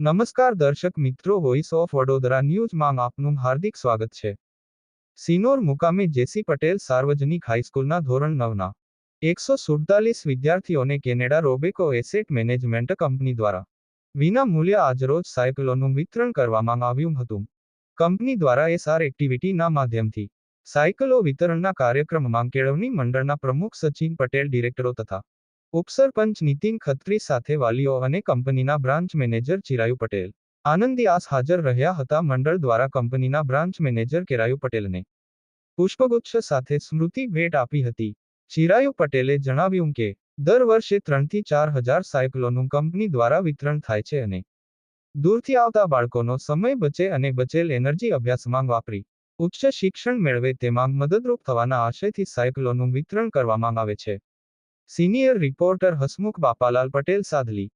નમસ્કાર દર્શક મિત્રો વોઇસ ઓફ વડોદરા ન્યૂઝમાં આપનું હાર્દિક સ્વાગત છે. સિનોર મુકામે જેસી પટેલ સાર્વજનિક હાઈસ્કૂલના ધોરણ નવના. એકસો સુડતાલીસ વિદ્યાર્થીઓને Canada Robeco asset management company દ્વારા. વિના મૂલ્ય આજરોજ સાયકલોનું વિતરણ કરવામાં આવ્યું હતું. કંપની દ્વારા એસઆર એક્ટિવિટીના માધ્યમથી. સાયકલો વિતરણના કાર્યક્રમમાં કેળવણી મંડળના પ્રમુખ સચિન પટેલ, ડિરેક્ટરો તથા ઉપસરપંચ નીતિન ખત્રી સાથે વાલીઓ અને કંપનીના બ્રાન્ચ મેનેજર ચિરાયુ પટેલ. આનંદીઆસ હાજર રહ્યા હતા મંડળ દ્વારા કંપનીના બ્રાન્ચ મેનેજર કેરાયુ પટેલને. પુષ્પગુચ્છ સાથે સ્મૃતિ ભેટ આપી હતી. ચિરાયુ પટેલે જણાવ્યું કે, દર વર્ષે ત્રણથી ચાર હજાર સાયકલોનું કંપની દ્વારા વિતરણ થાય છે અને દૂરથી આવતા બાળકોનો સમય બચે અને બચેલ એનર્જી અભ્યાસમાં વાપરી. ઉચ્ચ શિક્ષણ મેળવે તેમાં મદદરૂપ થવાના આશયથી સાયકલોનું વિતરણ કરવામાં આવે છે. Senior reporter Hasmukh Bapalal Patel Sadhli.